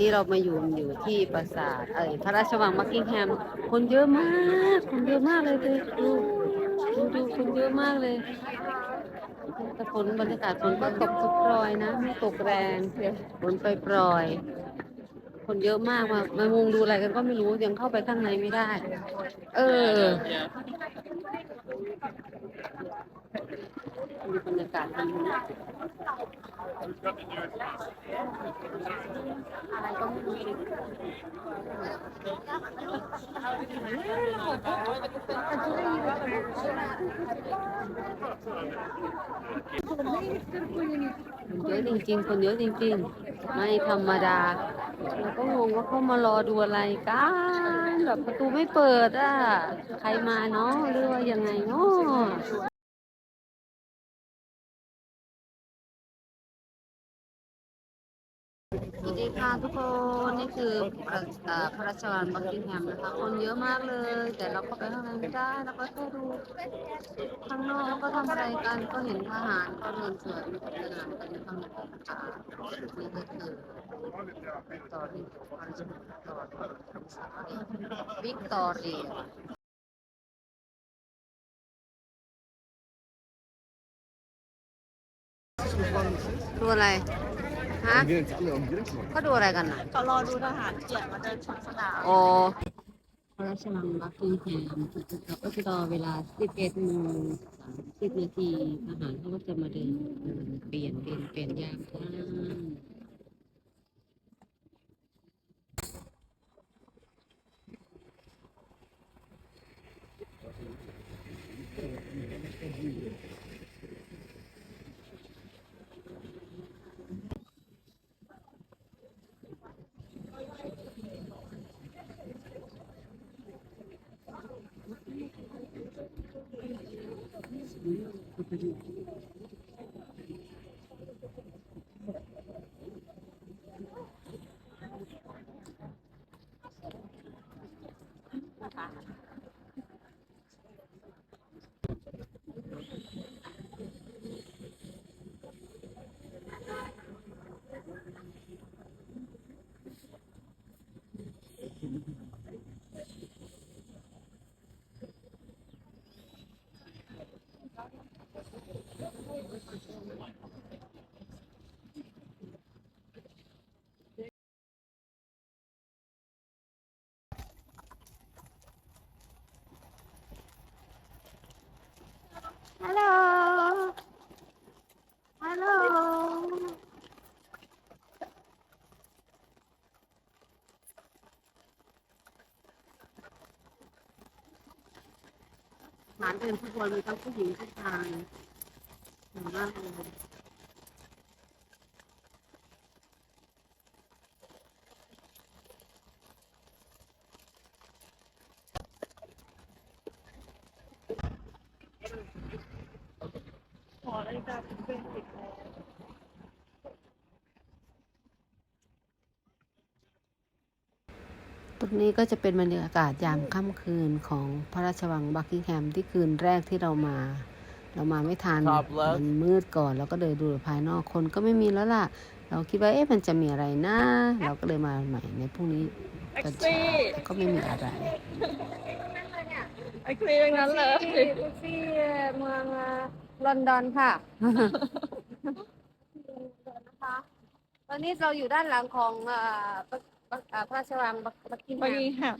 นี่เรามาอยู่อยู่ที่ปราสาทเอ่ยพระราชวังบักกิงแฮม คนเยอะมาก คนเยอะมากเลยดูดูดูดูคนเยอะมากเลยแต่ฝนบรรยากาศฝนก็ตกทุกปรอยนะไม่ตกแรงฝนปปรอยๆคนเยอะมากมามามุงดูอะไรกันก็ไม่รู้ยังเข้าไปข้างในไม่ได้ เออ ดูบรรยากาศดีนะอะไรก็ไม่รู้คนเยอะจริงๆ คนเยอะจริงๆ ไม่ธรรมดา เราก็งงว่าเขามารอดูอะไรกันแบบประตูไม่เปิดอะ ใครมาเนาะหรือว่ายังไงเนาะ ดีค่ะทุกคนนี่คือพระพระราชวังบักกิงแฮมนะคะคนเยอะมากเลย แต่เราก็ไปข้างในไม่ได้เราก็แค่ดูข้างนอกก็ทำอะไรกันก็เห็นทหารก็เดินสวนสนามกันข้างในนะคะนี่ก็คือตอรีวิกตอเรียดูอะไร ฮะก็ดูอะไรกันน่ะเขารอดูทหารเกียรติมาเดินชมสนามโอ้พระราชวังบักกิงแฮมก็คือรอเวลา 11โมง30นาทีทหารเขาก็จะมาเดินเปลี่ยนเปลี่ยนเปลี่ยนยามท่าน 最近 หานเป็นทุกคนมีทั้งผู้หญิงผู้ชายเห็นมากเลยตรงนี้ ก็จะเป็นบรรยากาศยามค่ำคืนของพระราชวังบักกิงแฮมที่คืนแรกที่เรามา เรามาไม่ทัน Top left มันมืดก่อน แล้วก็เดินดูภายนอกคนก็ไม่มีแล้วล่ะ เราคิดว่าเอ๊ะมันจะมีอะไรนะ เราก็เลยมาใหม่ในพรุ่งนี้ตอนเช้าแต่ก็ไม่มีอะไร ไอ้คลีอย่างนั้นเลยที่เมืองลอนดอนค่ะตอนนี้เราอยู่ด้านหลังของเอ่อ พระราชวังบักกิงไปแฮมค่ะ